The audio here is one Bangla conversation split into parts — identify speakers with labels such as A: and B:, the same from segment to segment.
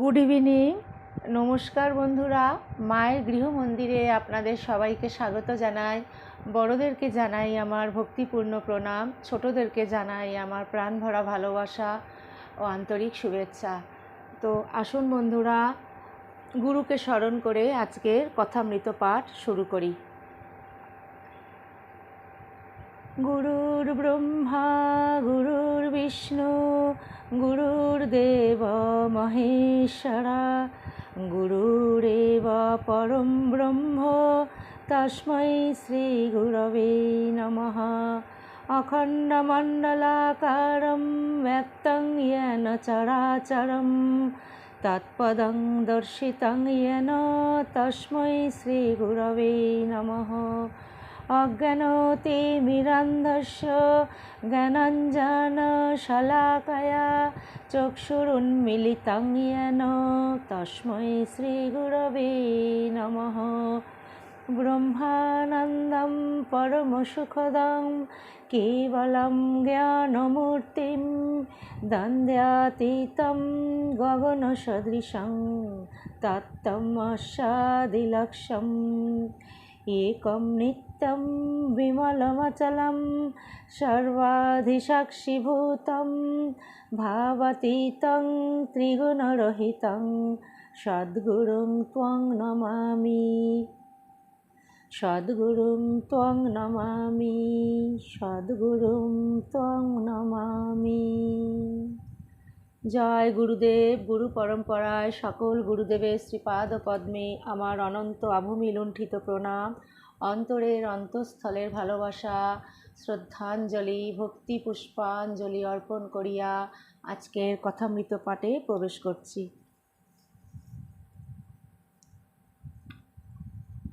A: গুড ইভিনিং নমস্কার বন্ধুরা। মায়ের গৃহ মন্দিরে আপনাদের সবাইকে স্বাগত জানাই। বড়দেরকে জানাই আমার ভক্তিপূর্ণ প্রণাম। ছোটদেরকে জানাই আমার প্রাণ ভরা ভালোবাসা ও আন্তরিক শুভেচ্ছা। তো আসুন বন্ধুরা, গুরুকে স্মরণ করে আজকের কথামৃত পাঠ শুরু করি। গুরুর ব্রহ্মা, গুরুর বিষ্ণু, গুরুর দেব মহেশ্বরা, গুরুরেব পরম ব্রহ্ম, তস্মৈ শ্রীগুরবে নমঃ। অখণ্ডমণ্ডলাকারম ব্যক্তং ইয়েন চরাচরম, তৎপদং দর্শিতং ইয়েন তস্মৈ শ্রীগুরবে নমঃ। অজ্ঞানতিমিরান্ধস্য জ্ঞানঞ্জন শলাকয়া চক্ষুরুন্মিলিতং যেন তস্মৈ শ্রীগুরবে নমঃ ব্রহ্মানন্দম পরমসুখদম কেবলম জ্ঞানমূর্তিম দ্বন্দ্বাতীতম গগনসদৃশং তত্ত্বমস্বাদিলক্ষম একম নিত্য नित्यं विमलमचलं सर्वाधिसाक्षिभूतं भावतीतं त्रिगुणरहितं सद्गुरुं त्वं नमामि সদ্গুরুং ত্বং নমামি সদ্গুরুং ত্বং নমামি জয় গুরুদেব গুরু পরম্পরায় সকল গুরুদেবের শ্রীপাদ পদ্মে আমার অনন্ত আভূমি লুণ্ঠিত প্রণাম অন্তরের অন্তঃস্থলের ভালোবাসা, শ্রদ্ধাঞ্জলি, ভক্তি পুষ্পাঞ্জলি অর্পণ করিয়া আজকের কথামৃত পাঠে প্রবেশ করছি।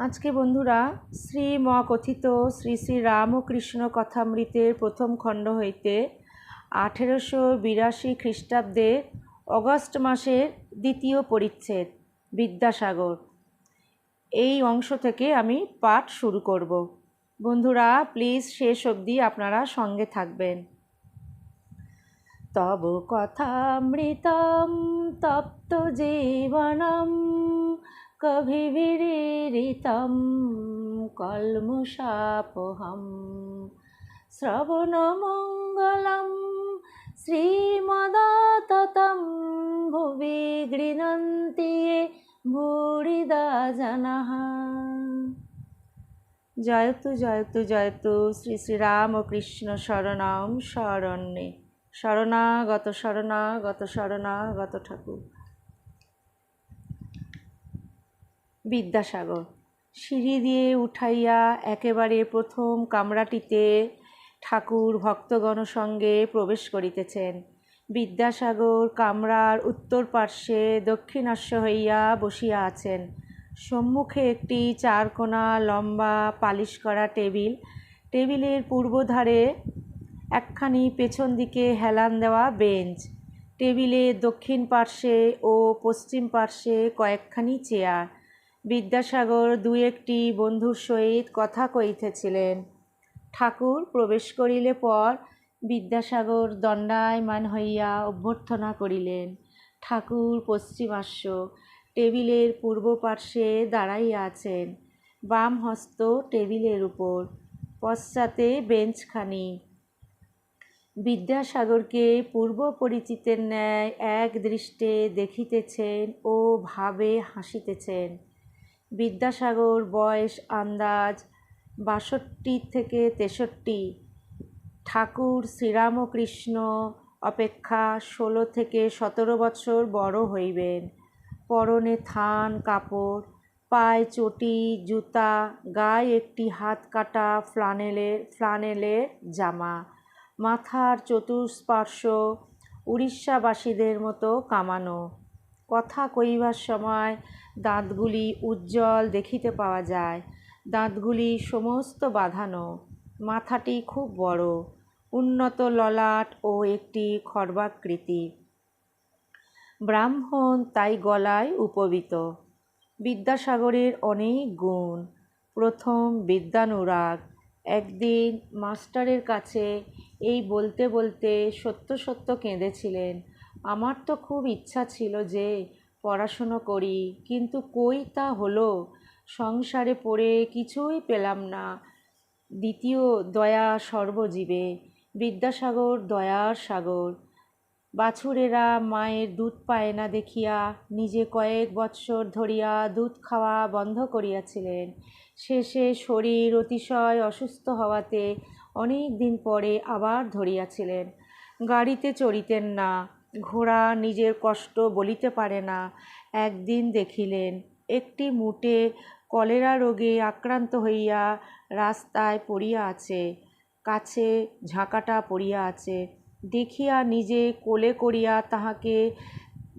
A: আজকে বন্ধুরা, শ্রী ম কথিত শ্রী শ্রী রামকৃষ্ণ কথামৃতের প্রথম খণ্ড হইতে আঠেরোশো বিরাশি খ্রিস্টাব্দের অগস্ট মাসের দ্বিতীয় পরিচ্ছেদ, বিদ্যাসাগর। এই অংশ থেকে আমি পাঠ শুরু করব। বন্ধুরা প্লিজ শেষ অবধি আপনারা সঙ্গে থাকবেন। তব কথামৃতম তপ্ত জীবনম কভিবিরিতম কলমুষাপহম শ্রবণমঙ্গলম শ্রীমদাততম, ভুবি গৃণন্তি ভূরিদা জনঃ জয়তু জয়তু জয়তু শ্রী শ্রীরামকৃষ্ণ শরণাম শরণ্যে। শরণাগত শরণাগত শরণাগত ঠাকুর। বিদ্যাসাগর, সিঁড়ি দিয়ে উঠাইয়া একেবারে প্রথম কামরাটিতে ঠাকুর ভক্তগণ সঙ্গে প্রবেশ করিতেছেন। বিদ্যাসাগর, কামরার, উত্তর পার্শ্বে দক্ষিণাস্য হইয়া বসিয়া আছেন। সম্মুখে একটি চারকোনা লম্বা পালিশ করা টেবিল। টেবিলের পূর্বধারে একখানি পেছন দিকে হেলান দেওয়া বেঞ্চ। টেবিলের দক্ষিণ পার্শ্বে ও পশ্চিম পার্শ্বে কয়েকখানি চেয়ার। বিদ্যাসাগর দু একটি বন্ধুর সহিত কথা কইতেছিলেন। ঠাকুর প্রবেশ করিলে পর বিদ্যাসাগর দণ্ডায়মান হইয়া অভ্যর্থনা করিলেন। ঠাকুর পশ্চিমাস্য টেবিলের পূর্ব পার্শ্বে দাঁড়াইয়া আছেন। বাম হস্ত টেবিলের উপর। পশ্চাতে বেঞ্চখানি। বিদ্যাসাগরকে পূর্ব পরিচিতের ন্যায় এক দৃষ্টে দেখিতেছেন ও ভাবে হাসিতেছেন। বিদ্যাসাগর বয়স, আন্দাজ বাষট্টি থেকে তেষট্টি। ঠাকুর শ্রীরামকৃষ্ণ অপেক্ষা ষোলো থেকে সতেরো বছর বড় হইবেন। পরনে থান, কাপড়, পায়ে চটি, জুতা, গায়ে একটি হাত কাটা ফ্লানেলের ফ্লানেলের জামা, মাথার চতুষ্পার্শ্ব উড়িষ্যাবাসীদের মতো কামানো। কথা কইবার সময় দাঁতগুলি উজ্জ্বল দেখিতে পাওয়া যায়। দাঁতগুলি সমস্ত বাঁধানো। মাথাটি খুব বড়, উন্নত ললাট ও একটি খর্বাকৃতি ব্রাহ্মণ তাই গলায় উপবিত। বিদ্যাসাগরের অনেক গুণ। প্রথম বিদ্যানুরাগ। একদিন মাস্টারের কাছে এই বলতে বলতে সত্য সত্য কেঁদেছিলেন, আমার তো খুব ইচ্ছা ছিল যে পড়াশুনো করি, কিন্তু কই তা হলো? সংসারে পড়ে কিছুই পেলাম না। দ্বিতীয় দয়া সর্বজীবে, বিদ্যাসাগর দয়ার সাগর। বাছুরেরা মায়ের দুধ পায় না দেখিয়া, নিজে কয়েক বৎসর ধরিয়া দুধ খাওয়া বন্ধ করিয়াছিলেন। শেষে শরীর অতিশয় অসুস্থ হওয়াতে অনেক দিন পরে আবার ধরিয়াছিলেন। গাড়িতে চড়িতেন না, ঘোড়া নিজের কষ্ট বলিতে পারে না। একদিন দেখিলেন, একটি মুটে কলেরা রোগে আক্রান্ত হইয়া রাস্তায় পড়িয়া আছে, কাছে ঝাঁকাটা পড়িয়া আছে। দেখিয়া নিজে কোলে করিয়া তাহাকে,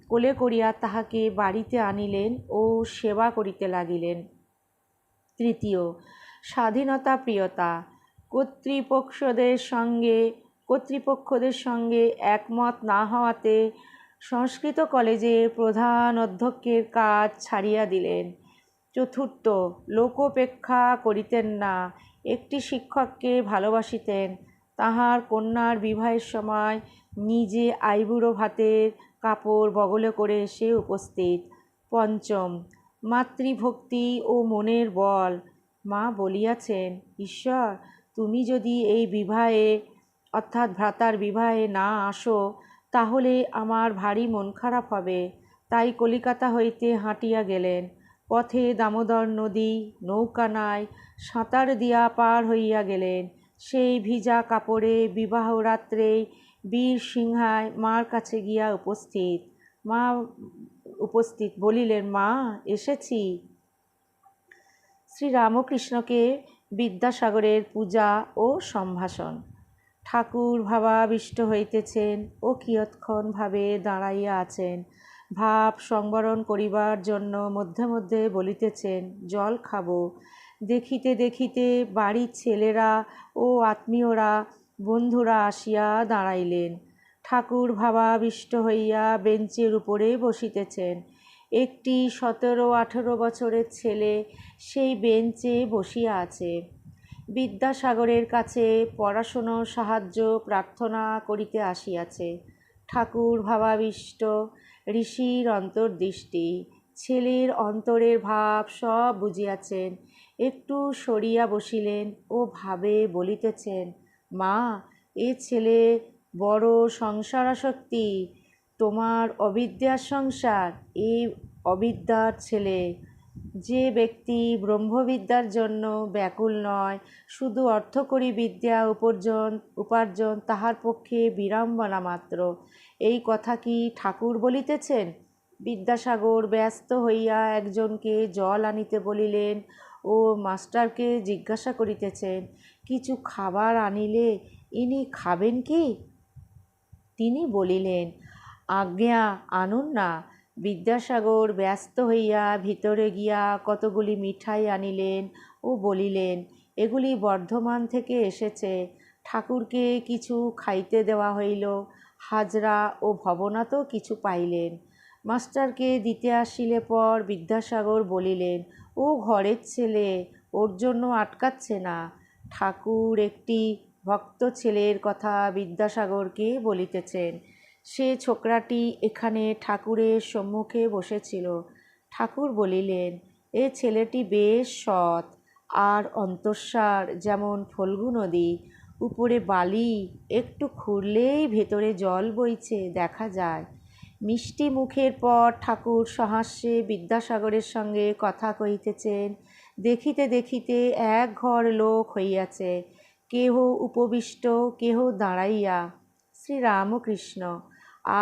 A: কোলে করিয়া তাহাকে বাড়িতে আনিলেন ও সেবা করিতে লাগিলেন। তৃতীয়, স্বাধীনতা প্রিয়তা। কর্তৃপক্ষদের সঙ্গে কর্তৃপক্ষদের সঙ্গে একমত না হওয়াতে সংস্কৃত কলেজে প্রধান অধ্যক্ষের কাজ ছাড়িয়া দিলেন। চতুর্থ, লোকোপেক্ষা করিতেন না। একটি শিক্ষককে ভালোবাসিতেন। তাহার কন্যার বিবাহের সময় নিজে আইবুড়ো ভাতের কাপড় বগলে করে এসে উপস্থিত। পঞ্চম, মাতৃভক্তি ও মনের বল। মা বলিয়াছেন, ঈশ্বর, তুমি যদি এই বিবাহে, অর্থাৎ ভ্রাতার বিবাহে না আসো, তাহলে আমার ভারী মন খারাপ হবে। তাই কলিকাতা হইতে হাঁটিয়া গেলেন। পথে দামোদর নদী নৌকা নাই, সাঁতার দিয়া পার হইয়া গেলেন। সেই ভিজা কাপড়ে বিবাহ রাত্রেই বীর সিংহায় মার কাছে গিয়া উপস্থিত। মা উপস্থিত বলিলেন, মা, এসেছি। শ্রীরামকৃষ্ণকে বিদ্যাসাগরের পূজা ও সম্ভাষণ। ঠাকুর ভাবাবিষ্ট হইতেছেন ও কিয়ৎক্ষণ ভাবে দাঁড়াইয়া আছেন। ভাব সংবরণ করিবার জন্য মধ্যে মধ্যে বলিতেছেন, জল খাব। দেখিতে দেখিতে বাড়ির ছেলেরা ও আত্মীয়রা, বন্ধুরা আসিয়া দাঁড়াইলেন। ঠাকুর ভাবাবিষ্ট হইয়া বেঞ্চের উপরে বসিতেছেন। একটি সতেরো আঠেরো বছরের ছেলে সেই বেঞ্চে বসিয়া আছে। বিদ্যাসাগরের কাছে পড়াশুনোর সাহায্য প্রার্থনা করিতে আসিয়াছে। ঠাকুর ভাবাবিষ্ট ঋষির অন্তর্দৃষ্টি, ছেলের অন্তরের ভাব সব বুঝিয়াছেন। একটু সরিয়া বসিলেন ও ভাবে বলিতেছেন, মা, এ ছেলে বড় সংসার সংসারাসক্তি, তোমার অবিদ্যার সংসার এই অবিদ্যার ছেলে। যে ব্যক্তি ব্রহ্মবিদ্যার জন্য ব্যাকুল নয়, শুধু অর্থকরী বিদ্যা উপার্জন উপার্জন তাহার পক্ষে বিড়ম্বনা মাত্র। এই কথা কি ঠাকুর বলিতেছেন? বিদ্যাসাগর ব্যস্ত হইয়া একজনকে জল আনিতে বলিলেন, ও মাস্টারকে জিজ্ঞাসা করিতেছেন, কিছু খাবার আনিলে ইনি খাবেন কি? তিনি বলিলেন, আজ্ঞা, আনুন না। বিদ্যাসাগর ব্যস্ত হইয়া ভিতরে গিয়া কতগুলি মিঠাই আনিলেন ও বলিলেন, এগুলি বর্ধমান থেকে এসেছে। ঠাকুরকে কিছু খাইতে দেওয়া হইল। হাজরা ও ভবনাথও কিছু পাইলেন। মাস্টারকে দিতে আসিলে পর বিদ্যাসাগর বলিলেন, ও ঘরের ছেলে, ওর জন্য আটকাচ্ছে না। ঠাকুর একটি ভক্ত ছেলের কথা বিদ্যাসাগরকে বলিতেছেন। সে ছোকরাটি এখানে ঠাকুরের সম্মুখে বসেছিল। ঠাকুর বলিলেন, এ ছেলেটি বেশ সৎ, আর অন্তঃসার যেমন ফল্গু নদী উপরে বালি, একটু খুঁড়লেই ভেতরে জল বইছে, দেখা যায়। মিষ্টি মুখের পর ঠাকুর সহাস্যে বিদ্যাসাগরের সঙ্গে কথা কহিতেছেন, দেখিতে দেখিতে এক ঘর লোক হইয়াছে, কেহ উপবিষ্ট, কেহ দাঁড়াইয়া। শ্রীরামকৃষ্ণ,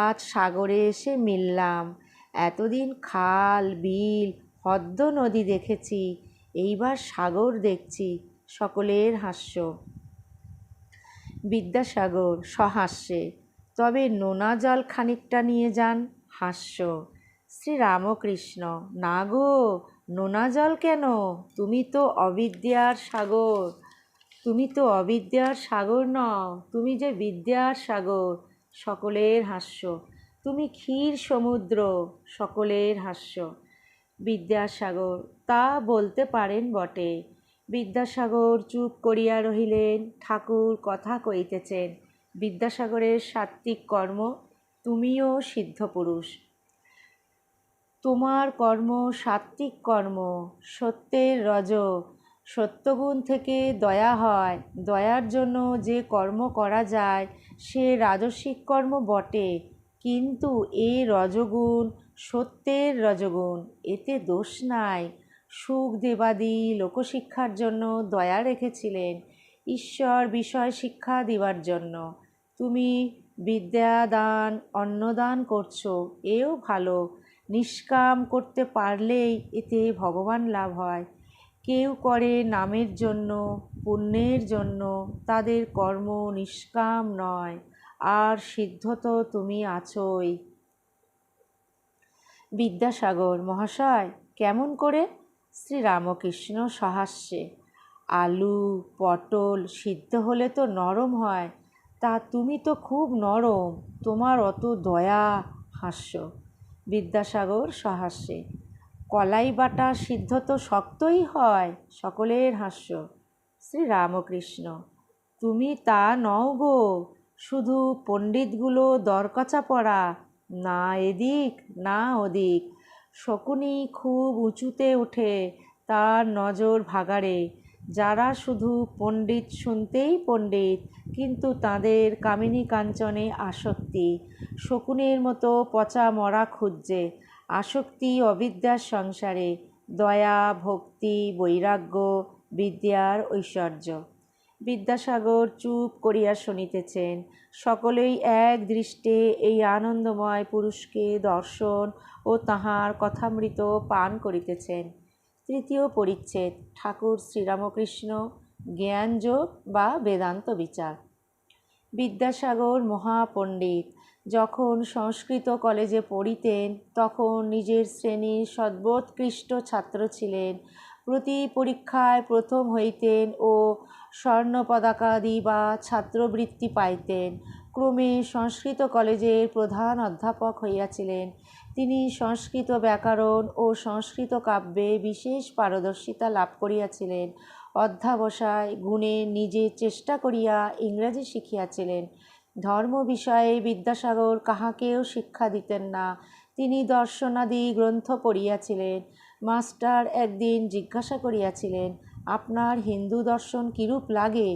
A: আজ সাগরে এসে মিললাম, এতদিন খাল, বিল হদ্দ নদী দেখেছি, এইবার সাগর দেখছি, সকলের হাস্য। বিদ্যাসাগর সহাস্যে। তবে নোনা জল খানিকটা নিয়ে যান হাস্য। শ্রীরামকৃষ্ণ, না গো, নোনা জল কেন? তুমি তো অবিদ্যার সাগর। তুমি তো অবিদ্যার সাগর নও, তুমি যে বিদ্যার সাগর। সকলের হাস্য। তুমি ক্ষীর সমুদ্র, সকলের হাস্য। বিদ্যাসাগর, তা বলতে পারেন বটে। বিদ্যাসাগর চুপ করিয়া রহিলেন, ঠাকুর কথা কইতেছেন, বিদ্যাসাগরের সাত্ত্বিক কর্ম, তুমিও সিদ্ধ পুরুষ। তোমার কর্ম সাত্ত্বিক কর্ম, সত্যের রজ, সত্যগুণ থেকে দয়া হয়, দয়ার জন্য যে কর্ম করা যায়, সে রাজসিক কর্ম বটে, কিন্তু এ রজগুণ সত্যের রজগুণ, এতে দোষ নাই। সুখ দেবাদি লোকশিক্ষার জন্য দয়া রেখেছিলেন। ঈশ্বর বিষয় শিক্ষা দিবার জন্য। তুমি বিদ্যাদান, অন্নদান করছ, এও ভালো। নিষ্কাম করতে পারলেই এতে ভগবান লাভ হয়। কেউ করে নামের জন্য, পুণ্যের জন্য, তাদের কর্ম নিষ্কাম নয়। আর সিদ্ধ তো তুমি আছোই। বিদ্যাসাগর মহাশয়, কেমন করে? শ্রীরামকৃষ্ণ সহাস্যে, আলু, পটল সিদ্ধ হলে তো নরম হয়। তা তুমি তো খুব নরম, তোমার অত দয়া, হাস্য। বিদ্যাসাগর সহাস্যে, কলাই বাটা সিদ্ধ তো শক্তই হয়, সকলের হাস্য। শ্রীরামকৃষ্ণ, তুমি তা নও গো, শুধু পণ্ডিতগুলো দরকচা পড়া, না এদিক, না ওদিক। শকুনি খুব উঁচুতে উঠে তার নজর ভাগাড়ে। যারা শুধু পণ্ডিত শুনতেই পণ্ডিত, কিন্তু তাদের কামিনী কাঞ্চনে আসক্তি। শকুনের মতো পচা মরা খুঁজছে, আসক্তি অবিদ্যার সংসারে। দয়া, ভক্তি, বৈরাগ্য, বিদ্যার ঐশ্বর্য। বিদ্যাসাগর চুপ করিয়া শুনিতেছেন, সকলেই এক দৃষ্টে এই আনন্দময় পুরুষকে দর্শন ও তাহার কথামৃত পান করিতেছেন। তৃতীয় পরিচ্ছেদ, ঠাকুর শ্রীরামকৃষ্ণ জ্ঞানযোগ বা বেদান্ত বিচার। বিদ্যাসাগর মহাপণ্ডিত, যখন সংস্কৃত কলেজে পড়িতেন, তখন নিজের শ্রেণির সর্বোৎকৃষ্ট ছাত্র ছিলেন। প্রতি পরীক্ষায় প্রথম হইতেন ও স্বর্ণ পদাকাদি বা ছাত্রবৃত্তি পাইতেন। ক্রমে সংস্কৃত কলেজের প্রধান অধ্যাপক হইয়াছিলেন। তিনি সংস্কৃত ব্যাকরণ ও সংস্কৃত কাব্যে বিশেষ পারদর্শিতা লাভ করিয়াছিলেন। অধ্যাবসায় গুণে নিজে চেষ্টা করিয়া ইংরাজি শিখিয়াছিলেন। ধর্ম বিষয়ে বিদ্যাসাগর কাহাকেও শিক্ষা দিতেন না। তিনি দর্শনাদি গ্রন্থ পড়িয়াছিলেন। মাস্টার একদিন জিজ্ঞাসা করিয়াছিলেন, আপনার হিন্দু দর্শন কিরূপ লাগে?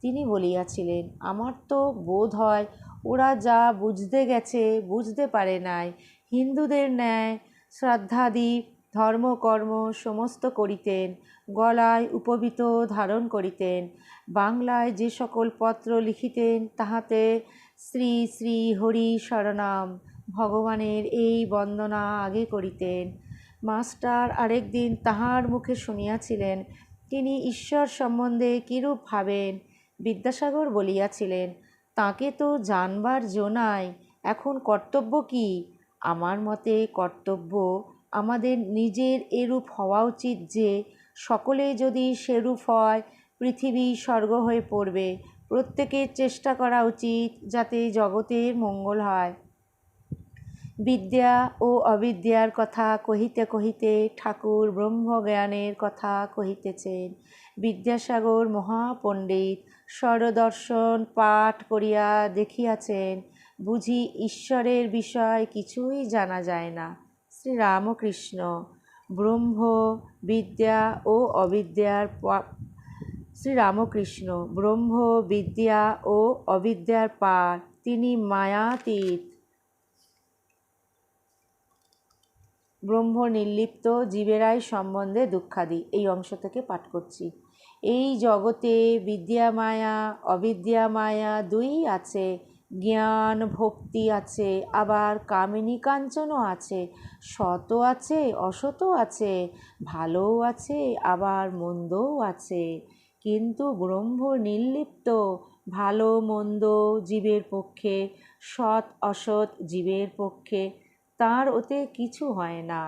A: তিনি বলিয়াছিলেন, আমার তো বোধ হয় ওরা যা বুঝতে গেছে বুঝতে পারে নাই। হিন্দুদের ন্যায় শ্রদ্ধাদি ধর্মকর্ম সমস্ত করিতেন, গলায় উপবিত ধারণ করিতেন, বাংলায় যে সকল পত্র লিখিতেন তাহাতে শ্রী শ্রী হরি শরণাম, ভগবানের এই বন্দনা আগে করিতেন। মাস্টার আরেকদিন তাহার মুখে শুনিয়াছিলেন, তিনি ঈশ্বর সম্বন্ধে কিরূপ ভাবেন? বিদ্যাসাগর বলিয়াছিলেন, তাকে তো জানবার জোনায় এখন কর্তব্য কি? আমার মতে কর্তব্য আমাদের নিজের এরূপ হওয়া উচিত যে সকলে যদি সেরূপ হয়, পৃথিবী স্বর্গ হয়ে পড়বে। প্রত্যেকের চেষ্টা করা উচিত যাতে জগতের মঙ্গল হয়। বিদ্যা ও অবিদ্যার কথা কহিতে কহিতে ঠাকুর ব্রহ্মজ্ঞানের কথা কহিতেছেন। বিদ্যাসাগর মহাপণ্ডিত স্বরদর্শন পাঠ করিয়া দেখিয়াছেন। বুঝি ঈশ্বরের বিষয় কিছুই জানা যায় না। শ্রীরামকৃষ্ণ ব্রহ্ম, বিদ্যা ও অবিদ্যার শ্রীরামকৃষ্ণ ব্রহ্ম, বিদ্যা ও অবিদ্যার পার, তিনি মায়াতীত। ব্রহ্ম নির্লিপ্ত, জীবেরাই সম্বন্ধে দুঃখাদি, এই অংশ থেকে পাঠ করছি। এই জগতে বিদ্যা মায়া, অবিদ্যা মায়া দুই আছে। জ্ঞান ভক্তি আছে, আবার কামিনী কাঞ্চনও আছে সত আছে অসত আছে, ভালোও আছে, আবার মন্দও আছে। কিন্তু ব্রহ্ম নির্লিপ্ত, ভালো মন্দ জীবের পক্ষে, সৎ অসৎ জীবের পক্ষে, তার ওতে কিছু হয় না।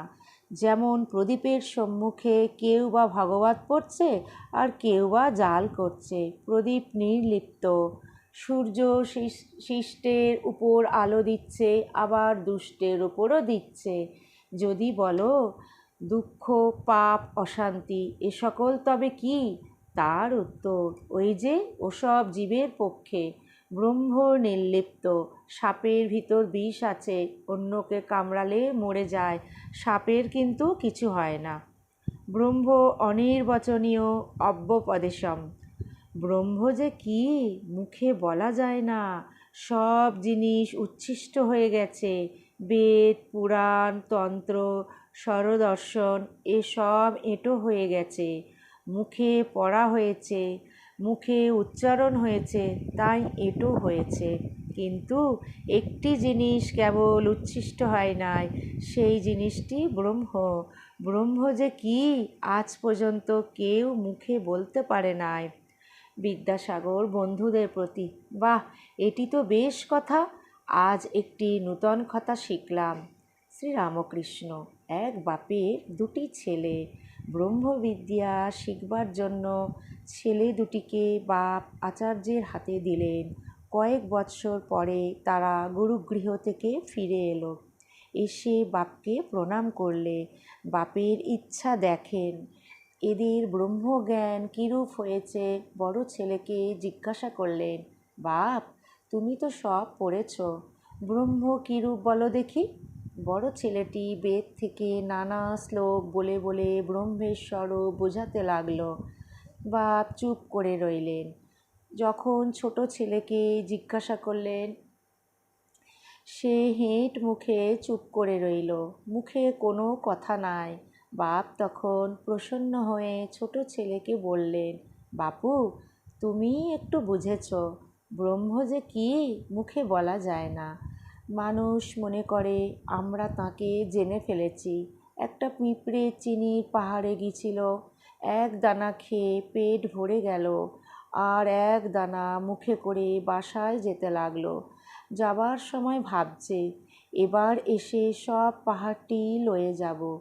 A: যেমন প্রদীপের সম্মুখে কেউ বা ভাগবত পড়ছে, আর কেউ বা জাল করছে, প্রদীপ নির্লিপ্ত। সূর্য শিষ্টের উপর আলো দিচ্ছে, আবার দুষ্টের উপরও দিচ্ছে। যদি বলো, দুঃখ, পাপ, অশান্তি, এ সকল তবে কি? তার উত্তর, ওই যে ওসব জীবের পক্ষে। ব্রহ্ম নির্লিপ্ত, সাপের ভিতর বিষ আছে, অন্যকে কামড়ালে মরে যায়, সাপের কিন্তু কিছু হয় না। ব্রহ্ম অনির্বচনীয় অব্যপদেশম ব্রহ্ম যে কি, মুখে বলা যায় না। সব জিনিস উচ্ছিষ্ট হয়ে গেছে। বেদ, পুরাণ, তন্ত্র, স্বরদর্শন, এসব এঁটো হয়ে গেছে। মুখে পড়া হয়েছে, মুখে উচ্চারণ হয়েছে, তাই এঁটো হয়েছে। কিন্তু একটি জিনিস কেবল উচ্ছিষ্ট হয় নাই, সেই জিনিসটি ব্রহ্ম। ব্রহ্ম যে কি, আজ পর্যন্ত কেউ মুখে বলতে পারে নাই। বিদ্যাসাগর বন্ধুদের প্রতি। বাহ, এটি তো বেশ কথা। আজ একটি নূতন কথা শিখলাম। শ্রীরামকৃষ্ণ, এক বাপের দুটি ছেলে। ব্রহ্মবিদ্যা শিখবার জন্য ছেলে দুটিকে বাপ আচার্যের হাতে দিলেন। কয়েক বৎসর পরে তারা গুরুগৃহ থেকে ফিরে এলো। এসে বাপকে প্রণাম করলে। বাপের ইচ্ছা দেখেন। এদের ব্রহ্মজ্ঞান কীরূপ হয়েছে? বড় ছেলেকে জিজ্ঞাসা করলেন, বাপ, তুমি তো সব পড়েছ। ব্রহ্ম কীরূপ বলো দেখি? বড় ছেলেটি বেদ থেকে নানা শ্লোক বলে বলে ব্রহ্মেশ্বরও বোঝাতে লাগল। বাপ চুপ করে রইলেন। যখন ছোট ছেলেকে জিজ্ঞাসা করলেন, সে হেঁট মুখে চুপ করে রইল। মুখে কোনো কথা নাই। বাপ তখন প্রসন্ন হয়ে ছোট ছেলেকে বললেন, বাপু তুমি একটু বুঝেছ, ব্রহ্ম যে কী মুখে বলা যায় না। মানুষ মনে করে আমরা তাকে জেনে ফেলেছি। একটা পিঁপড়ে চিনির পাহাড়ে গিয়েছিল, এক দানা খেয়ে পেট ভরে গেল আর এক দানা মুখে করে বাসায় যেতে লাগল। যাবার সময় ভাবছে, এবার এসে সব পাহাড়টি লয়ে যাব।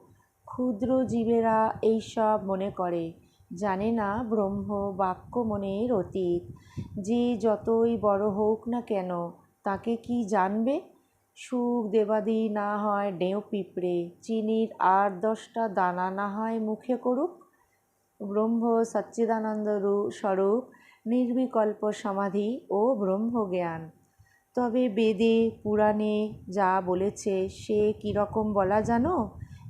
A: ক্ষুদ্র জীবেরা এইসব মনে করে। জানে না ব্রহ্ম বাক্য মনের অতীত। যে যতই বড় হোক না কেন, তাকে কি জানবে? সুখ দেবাদি না হয় ডেউ পিঁপড়ে, চিনির আট দশটা দানা না হয় মুখে করুক। ব্রহ্ম সচ্চিদানন্দ স্বরূপ, নির্বিকল্প সমাধি ও ব্রহ্মজ্ঞান তবে বেদে, পুরাণে যা বলেছে, সে কীরকম বলা জানো?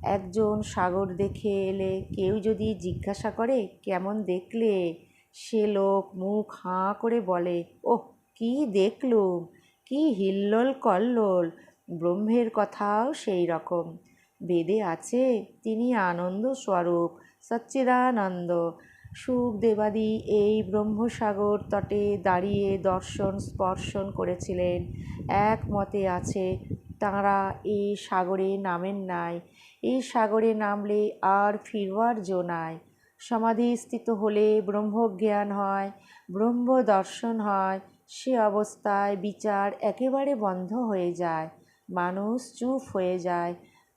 A: একজন সাগর দেখে এলে কেউ যদি জিজ্ঞাসা করে, কেমন দেখলে? সে লোক মুখ হাঁ করে বলে, ওহ, কি দেখলুম, কি হিল্লোল কল্লোল, ব্রহ্মের কথাও সেই রকম। বেদে আছে তিনি আনন্দ স্বরূপ, সচ্চিদানন্দ। সুখ দেবাদি এই ব্রহ্মসাগর তটে দাঁড়িয়ে দর্শন স্পর্শন করেছিলেন। একমতে আছে, তাঁরা এই সাগরে নামেন নাই। এই সাগরে নামলে আর ফিরবার জো নাই। সমাধিস্থিত হলে ব্রহ্মজ্ঞান হয় ব্রহ্ম দর্শন হয়, সে অবস্থায় বিচার একেবারে বন্ধ হয়ে যায়, মানুষ চুপ হয়ে যায়।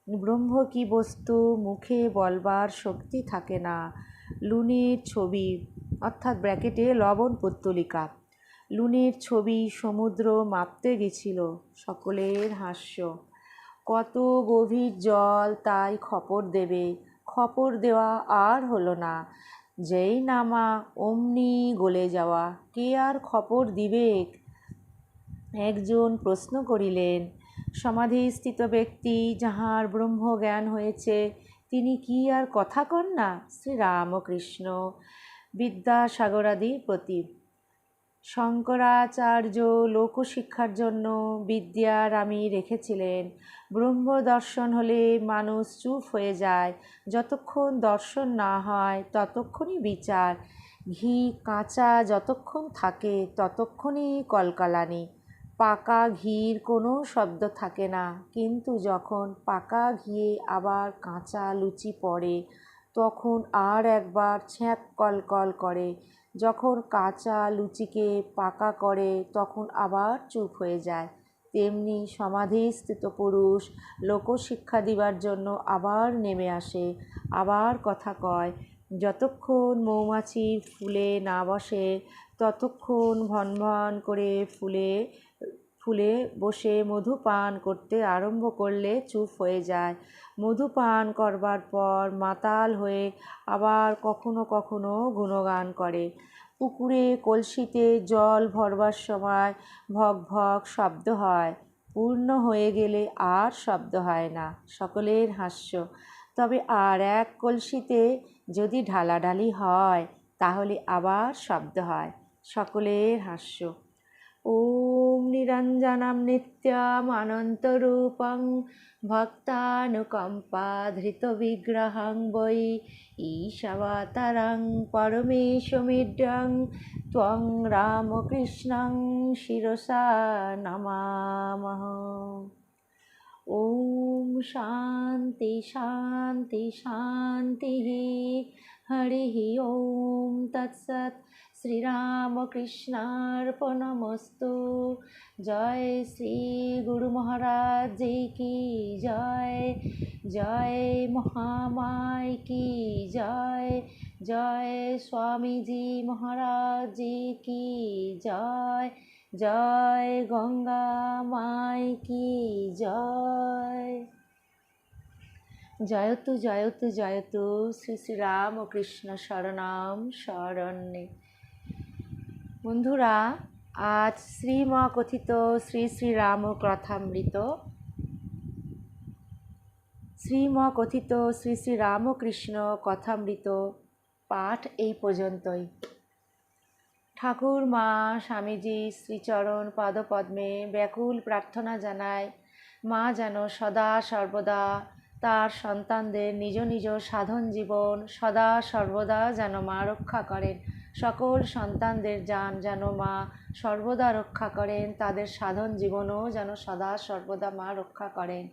A: ব্রহ্ম কি বস্তু মুখে বলবার শক্তি থাকে না, লুনের ছবি, অর্থাৎ ব্র্যাকেটে লবণ পুত্তলিকা। লুনের ছবি সমুদ্র মাপতে গেছিল, সকলের হাস্য। কত গভীর জল তাই খপর দেবে, খপর দেওয়া আর হলো না। যেই নামা অমনি গলে যাওয়া, কে আর খপর দিবে? একজন প্রশ্ন করিলেন, সমাধিস্থিত ব্যক্তি যাহার ব্রহ্মজ্ঞান হয়েছে, তিনি কি আর কথা কন না? শ্রীরামকৃষ্ণ, বিদ্যাসাগরাদির প্রতি শঙ্করাচার্য লোকশিক্ষার জন্য বিদ্যার আমি রেখেছিলেন। ব্রহ্ম দর্শন হলে মানুষ চুপ হয়ে যায়। যতক্ষণ দর্শন না হয়, ততক্ষণই বিচার। ঘি কাঁচা যতক্ষণ থাকে, ততক্ষণই কলকালানি। পাকা ঘির কোনো শব্দ থাকে না। কিন্তু যখন পাকা ঘিয়ে আবার কাঁচা লুচি পড়ে, তখন আর একবার ছ্যাঁক কলকল করে। যখন কাঁচা লুচিকে পাকা করে তখন আবার চুপ হয়ে যায়। তেমনি সমাধিস্থিত পুরুষ লোকশিক্ষা দিবার জন্য আবার নেমে আসে, আবার কথা কয়। যতক্ষণ মৌমাছি ফুলে না বসে, ততক্ষণ ভন ভন করে ফুলে ফুলে বসে মধু পান করতে আরম্ভ করলে চুপ হয়ে যায়। মধু পান করবার পর মাতাল হয়ে আবার কখনো কখনো গুণগান করে। পুকুরে কলসিতে জল ভরবার সময় ভক ভক শব্দ হয়। পূর্ণ হয়ে গেলে আর শব্দ হয় না, সকলের হাস্য। তবে আর এক কলসিতে যদি ঢালাঢালি হয়, তাহলে আবার শব্দ হয়, সকলের হাস্য। ॐ निरञ्जनं नित्यमनन्तरूपं भक्तानुकम्पाधृतविग्रहं वै ईशवतरं परमेशमिड्यं त्वं रामकृष्णं शिरसा नमामः ॐ शान्ति शान्ति शान्तिः हरिः ॐ तत्सत् শ্রীরামকৃষ্ণার্পণমস্তু। জয় শ্রী গুরু মহারাজ কি জয়? জয় মহামায় কি জয়? জয় স্বামীজি মহারাজ কি জয়? জয় গঙ্গা মায় কি জয়? জয়তু জয়তু জয়তু। শ্রী শ্রীরাম কৃষ্ণ শরণাম শরণ্যে। বন্ধুরা, আজ শ্রীম কথিত শ্রী শ্রীরাম কথামৃত শ্রীম কথিত শ্রী শ্রী রামকৃষ্ণ কথামৃত পাঠ এই পর্যন্তই। ঠাকুর মা স্বামীজি শ্রীচরণ পদপদ্মে ব্যাকুল প্রার্থনা জানায়, মা যেন সদা সর্বদা তার সন্তানদের নিজ নিজ সাধন জীবন সদা সর্বদা যেন মা রক্ষা করেন। সকল সন্তানদের যান যেন মা সর্বদা রক্ষা করেন, তাদের সাধন জীবনও যেন সদা সর্বদা মা রক্ষা করেন।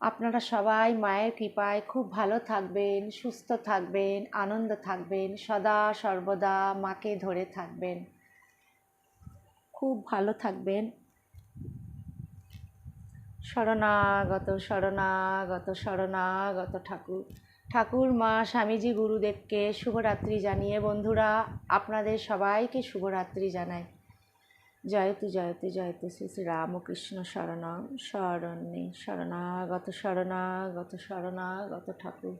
A: আপনারা সবাই মায়ের কৃপায় খুব ভালো থাকবেন, সুস্থ থাকবেন, আনন্দ থাকবেন, সদা সর্বদা মাকে ধরে থাকবেন। খুব ভালো থাকবেন। শরণাগত শরণাগত শরণাগত ঠাকুর। ঠাকুর, মা, স্বামীজি, গুরুদেবকে শুভরাত্রি জানিয়ে বন্ধুরা, আপনাদের সবাইকে শুভরাত্রি জানাই। জয়তু জয়তু জয়তু শ্রী শ্রী রামকৃষ্ণ শরণম শরণ্যে শরণাগত শরণাগত শরণাগত ঠাকুর।